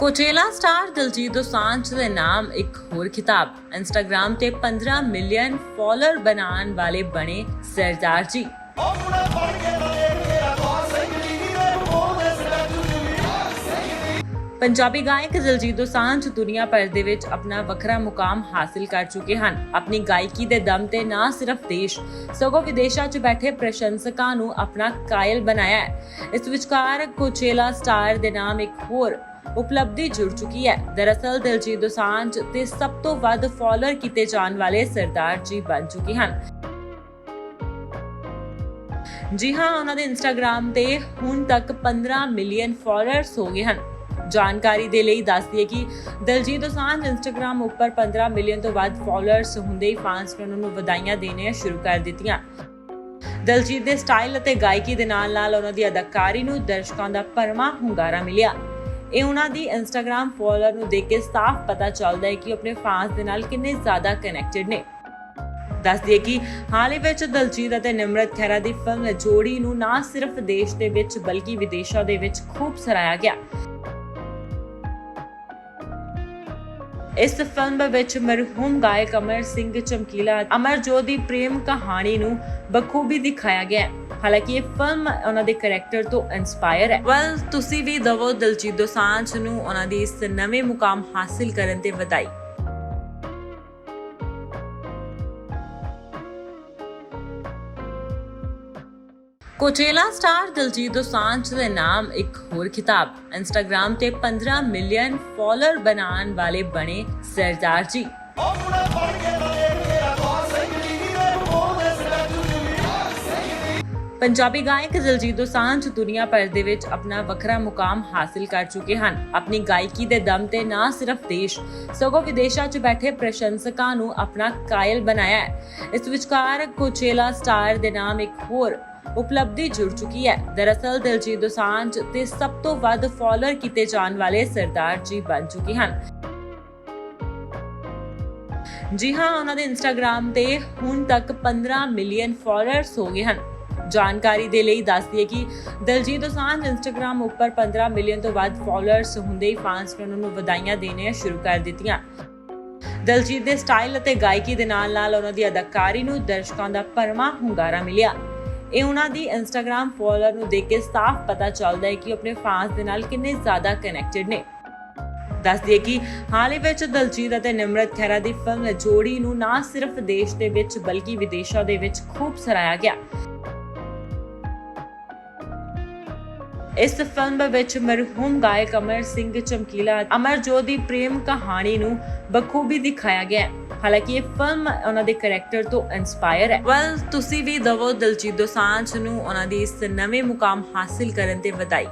Coachella star Diljit Dosanjh ਦੇ ਨਾਮ ਇੱਕ ਹੋਰ ਖਿਤਾਬ। ਇੰਸਟਾਗ੍ਰam ਤੇ 15 ਮਿਲੀਅਨ ਫਾਲੋਅਰ ਬਣਾਉਣ ਵਾਲੇ ਬਣੇ ਸਰਦਾਰ ਜੀ। ਪੰਜਾਬੀ ਗਾਇਕ ਦਿਲਜੀਤ ਦੋਸਾਂਝ ਦੁਨੀਆ ਭਰ ਦੇ ਵਿੱਚ ਆਪਣਾ ਵੱਖਰਾ ਮੁਕਾਮ ਹਾਸਿਲ ਕਰ ਚੁੱਕੇ ਹਨ। ਆਪਣੀ ਗਾਇਕੀ ਦੇ ਦਮ ਤੇ ਨਾ ਸਿਰਫ ਦੇਸ਼, ਸਗੋਂ ਵਿਦੇਸ਼ਾਂ 'ਚ ਬੈਠੇ ਪ੍ਰਸ਼ੰਸਕਾਂ ਨੂੰ ਆਪਣਾ ਕਾਇਲ ਬਣਾਇਆ ਹੈ। ਇਸ ਵਿਚਕਾਰ ਕੋਚੇਲਾ ਸਟਾਰ ਦੇ ਨਾਮ ਇੱਕ ਹੋਰ ਉਪਲਬਧੀ ਜੁੜ ਚੁੱਕੀ ਹੈ। ਦਰਅਸਲ ਦਿਲਜੀਤ ਦੋਸਾਂਝ ਤੇ ਸਭ ਤੋਂ ਵੱਧ ਫਾਲੋਅਰ ਕੀਤੇ ਜਾਣ ਵਾਲੇ ਸਰਦਾਰ ਜੀ ਬਣ ਚੁੱਕੇ ਹਨ। ਜੀ ਹਾਂ, ਉਹਨਾਂ ਦੇ ਇੰਸਟਾਗ੍ਰam ਤੇ ਹੁਣ ਤੱਕ 15 ਮਿਲੀਅਨ ਫਾਲੋਅਰਸ ਹੋ ਗਏ ਹਨ। ਜਾਣਕਾਰੀ ਦੇ ਲਈ ਦੱਸ ਦਈਏ ਕਿ ਦਲਜੀਤ ਦੋਸਾਂਝ ਇੰਸਟਾਗ੍ਰam ਉੱਪਰ 15 ਮਿਲੀਅਨ ਤੋਂ ਵੱਧ ਫਾਲੋਅਰਸ ਹੁੰਦੇ ਹੀ ਫੈਨਸ ਨੇ ਉਹਨਾਂ ਨੂੰ ਵਧਾਈਆਂ ਦੇਣੀਆਂ ਸ਼ੁਰੂ ਕਰ ਦਿੱਤੀਆਂ। ਦਲਜੀਤ ਦੇ ਸਟਾਈਲ ਅਤੇ ਗਾਇਕੀ ਦੇ ਨਾਲ ਨਾਲ ਉਹਨਾਂ ਦੀ ਅਦਾਕਾਰੀ ਨੂੰ ਦਰਸ਼ਕਾਂ ਦਾ ਭਰਵਾਂ ਹੁੰਗਾਰਾ ਮਿਲਿਆ। ਇਹ ਉਹਨਾਂ ਦੀ ਇੰਸਟਾਗ੍ਰam ਫਾਲੋਅਰ ਨੂੰ ਦੇਖ ਕੇ ਸਾਫ਼ ਪਤਾ ਚੱਲਦਾ ਹੈ ਕਿ ਉਹ ਆਪਣੇ ਫੈਨਸ ਦੇ ਨਾਲ ਕਿੰਨੇ ਜ਼ਿਆਦਾ ਕਨੈਕਟਡ ਨੇ। ਦੱਸ ਦਈਏ ਕਿ ਹਾਲ ਹੀ ਵਿੱਚ ਦਲਜੀਤ ਅਤੇ ਨਿਮਰਤ ਖਹਿਰਾ ਦੀ ਫਿਲਮ ਜੋੜੀ ਨੂੰ ਨਾ ਸਿਰਫ ਦੇਸ਼ ਦੇ ਵਿੱਚ ਬਲਕਿ ਵਿਦੇਸ਼ਾਂ ਦੇ ਵਿੱਚ ਖੂਬ ਸਰਾਇਆ ਗਿਆ। ਇਸ ਫਿਲਮ ਵਿੱਚ ਮਰਹੂਮ ਗਾਇਕ ਅਮਰ ਸਿੰਘ ਚਮਕੀਲਾ ਅਮਰਜੋਤ ਦੀ ਪ੍ਰੇਮ ਕਹਾਣੀ ਨੂੰ ਬਖੂਬੀ ਦਿਖਾਇਆ ਗਿਆ ਹੈ। ਹਾਲਾਂਕਿ ਇਹ ਫਿਲਮ ਉਹਨਾਂ ਦੇ ਕੈਰੈਕਟਰ ਤੋਂ ਇਨਸਪਾਇਰ ਹੈ। ਵੈਲ ਤੁਸੀਂ ਵੀ ਦਵੋ ਦਿਲਜੀਤ ਦੋਸਾਂਝ ਨੂੰ ਉਹਨਾਂ ਦੀ ਇਸ ਨਵੇਂ ਮੁਕਾਮ ਹਾਸਿਲ ਕਰਨ ਤੇ ਵਧਾਈ। ਕੋਚੇਲਾ ਸਟਾਰ ਦਿਲਜੀਤ ਦੋਸਾਂਝ ਦੇ ਨਾਮ ਇੱਕ ਹੋਰ ਖਿਤਾਬ। ਇੰਸਟਾਗ੍ਰam ਤੇ 15 ਮਿਲੀਅਨ ਫਾਲੋਅਰ ਬਣਾਉਣ ਵਾਲੇ ਬਣੇ ਸਰਦਾਰ ਜੀ। ਉਹ ਮੁੰਡਾ ਬਣ ਕੇ ਪੰਜਾਬੀ ਗਾਇਕ ਦਿਲਜੀਤ ਦੋਸਾਂਝ ਦੁਨੀਆ ਭਰ ਦੇ ਵਿੱਚ ਆਪਣਾ ਵੱਖਰਾ ਮੁਕਾਮ ਹਾਸਿਲ ਕਰ ਚੁੱਕੇ ਹਨ। ਆਪਣੀ ਗਾਇਕੀ ਦੇ ਦਮ ਤੇ ਨਾ ਸਿਰਫ ਦੇਸ਼ ਸਗੋਂ ਵਿਦੇਸ਼ਾਂ 'ਚ ਬੈਠੇ ਪ੍ਰਸ਼ੰਸਕਾਂ ਨੂੰ ਆਪਣਾ ਕਾਇਲ ਬਣਾਇਆ ਹੈ। ਇਸ ਵਿਚਕਾਰ ਕੋਚੇਲਾ ਸਟਾਰ ਦੇ ਨਾਮ ਇੱਕ ਹੋਰ ਉਪਲਬਧੀ ਜੁੜ ਚੁੱਕੀ ਹੈ। ਦਰਅਸਲ ਦਿਲਜੀਤ ਦੋਸਾਂਝ ਤੇ ਸਭ ਤੋਂ ਵੱਧ ਫਾਲੋਅਰ ਕੀਤੇ ਜਾਣ ਵਾਲੇ ਸਰਦਾਰ ਜੀ ਬਣ ਚੁੱਕੇ ਹਨ। ਜੀ ਹਾਂ, ਉਹਨਾਂ ਦੇ ਇੰਸਟਾਗ੍ਰam ਤੇ ਹੁਣ ਤੱਕ 15 ਮਿਲੀਅਨ ਫਾਲੋਅਰਸ ਹੋ ਗਏ ਹਨ। ਜਾਣਕਾਰੀ ਦੇ ਲਈ ਦੱਸ ਦਈਏ ਕਿ ਦਲਜੀਤ ਦੋਸਾਂਝ ਇੰਸਟਾਗ੍ਰam ਉੱਪਰ 15 ਮਿਲੀਅਨ ਤੋਂ ਵੱਧ ਫਾਲੋਅਰਸ ਹੁੰਦੇ ਹੀ ਫੈਨਸ ਨੇ ਉਹਨਾਂ ਨੂੰ ਵਧਾਈਆਂ ਦੇਣੀਆਂ ਸ਼ੁਰੂ ਕਰ ਦਿੱਤੀਆਂ। ਦਲਜੀਤ ਦੇ ਸਟਾਈਲ ਅਤੇ ਗਾਇਕੀ ਦੇ ਨਾਲ ਨਾਲ ਉਹਨਾਂ ਦੀ ਅਦਾਕਾਰੀ ਨੂੰ ਦਰਸ਼ਕਾਂ ਦਾ ਭਰਵਾਂ ਹੁੰਗਾਰਾ ਮਿਲਿਆ। ਇਹ ਉਹਨਾਂ ਦੀ ਇੰਸਟਾਗ੍ਰam ਫਾਲੋਅਰ ਨੂੰ ਦੇਖ ਕੇ ਸਾਫ਼ ਪਤਾ ਚੱਲਦਾ ਹੈ ਕਿ ਉਹ ਆਪਣੇ ਫੈਨਸ ਦੇ ਨਾਲ ਕਿੰਨੇ ਜ਼ਿਆਦਾ ਕਨੈਕਟਡ ਨੇ। ਦੱਸ ਦਈਏ ਕਿ ਹਾਲ ਹੀ ਵਿੱਚ ਦਲਜੀਤ ਅਤੇ ਨਿਮਰਤ ਖਹਿਰਾ ਦੀ ਫਿਲਮ ਜੋੜੀ ਨੂੰ ਨਾ ਸਿਰਫ ਦੇਸ਼ ਦੇ ਵਿੱਚ ਬਲਕਿ ਵਿਦੇਸ਼ਾਂ ਦੇ ਵਿੱਚ ਖੂਬ ਸਰਾਇਆ ਗਿਆ। ਇਸ ਫਿਲਮ ਵਿੱਚ ਮਰਹੂਮ ਗਾਇਕ ਅਮਰ ਸਿੰਘ ਚਮਕੀਲਾ, ਅਮਰਜੋਤ ਦੀ ਪ੍ਰੇਮ ਕਹਾਣੀ ਨੂੰ ਬਖੂਬੀ ਦਿਖਾਇਆ ਗਿਆ ਹੈ। ਹਾਲਾਂਕਿ ਇਹ ਫਿਲਮ ਉਹਨਾਂ ਦੇ ਕੈਰੈਕਟਰ ਤੋਂ ਇਨਸਪਾਇਰ ਹੈ। ਵੈਲ ਤੁਸੀਂ ਵੀ ਦਵੋ ਦਿਲਜੀਤ ਦੋਸਾਂਝ ਨੂੰ ਉਹਨਾਂ ਦੀ ਇਸ ਨਵੇਂ ਮੁਕਾਮ ਹਾਸਿਲ ਕਰਨ ਤੇ ਵਧਾਈ।